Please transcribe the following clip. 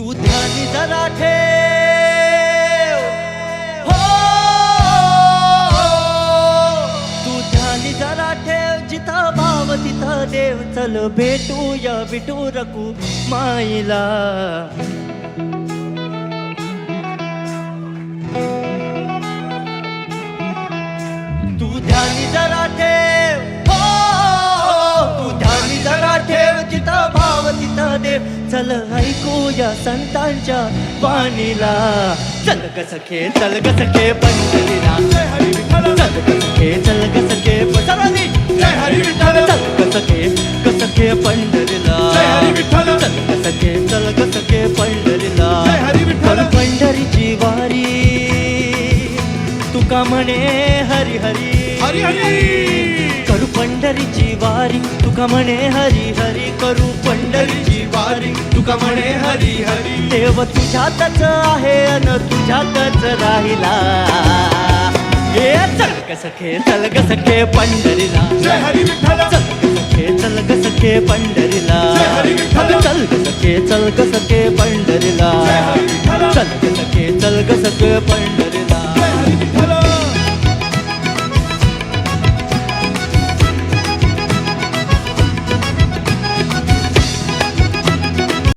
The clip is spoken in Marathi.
तू ध्यानी जरा ठेव. हो तू ध्यानी जरा ठेव. जिथं भाव तिथं देव. चल भेटूया विटू रकू माईला. तू ध्यानी जरा ठेव. हो तू ध्यानी जरा ठेव. जिथं भाव तिथं देव. चल ऐकूया संतांच्या वाणीला. चल ग सखे चल ग सखे पंढरीला चल ग सखे चल ग सखे विठ्ठल चल ग सखे ग सखे पंढरीला चल ग सखे चल ग सखे पंढरीला पंढरीची वारी तुका म्हणे हरी. हरी हरी हरी. करू पंढरीची वारी तुका म्हणे हरी हरी. करू पंढरीची वारी. तुका म्हणे हरी हरी. देव तुझ्यातच आहे अन तुझ्यातच राहिला. हे चल ग सखे चल ग सखे पंढरीला. जय हरी विठ्ठल. चल ग सखे चल ग सखे पंढरीला. जय हरी विठ्ठल. चल ग सखे चल ग सखे पंढरीला. जय हरी विठ्ठल. चल ग सखे चल ग सखे पंढरीला.